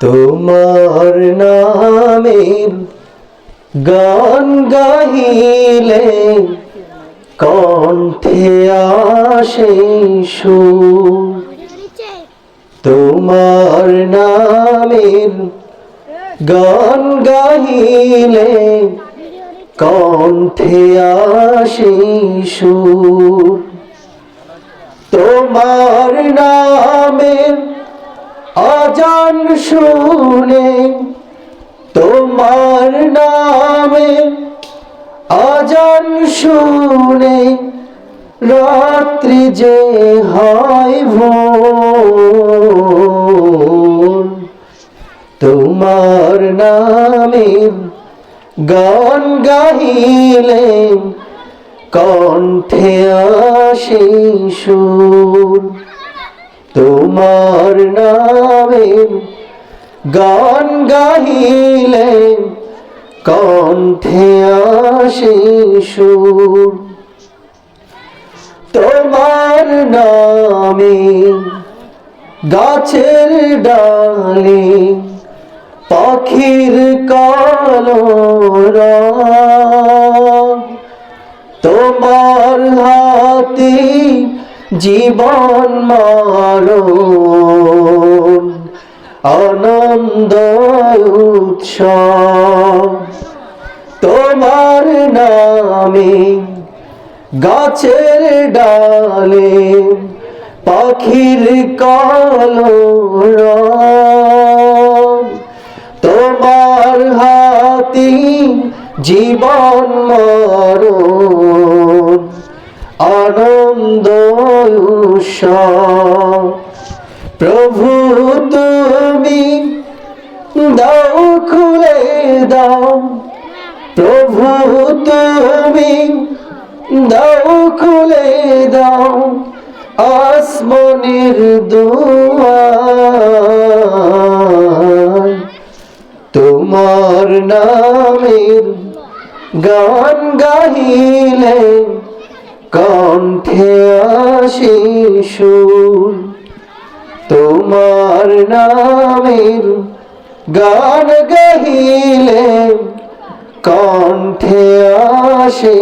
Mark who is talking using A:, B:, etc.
A: তোমার নামের গান গাহিলে কণ্ঠে আসে সুর। তোমার নামের গান গাহিলে কণ্ঠে আসে সুর। আজান শুনে তোমার নামে আজান শুনে রাত্রি যে হয় ভোর। তোমার নামে গান গাহিলে কণ্ঠে আসে সুর। তোমার নামে গান গাহিলে কণ্ঠে আসে সুর। তোমার নামে গাছের ডালে পাখির কালোরা। তোমার হাতে জীবন মারণ আনন্দ উৎসব। তোমার নামে গাছের ডালে পাখির কলরব। তোমার হাতি জীবন মরণ আনন্দ প্রভু, তুমি দাও খুলে দাও। প্রভু, তুমি দাও খুলে দাও আসমনের দুয়ার। তোমার নামের গান গাহিলে কণ্ঠে আসি তোমার নামের গান গাহিলে কণ্ঠে আসে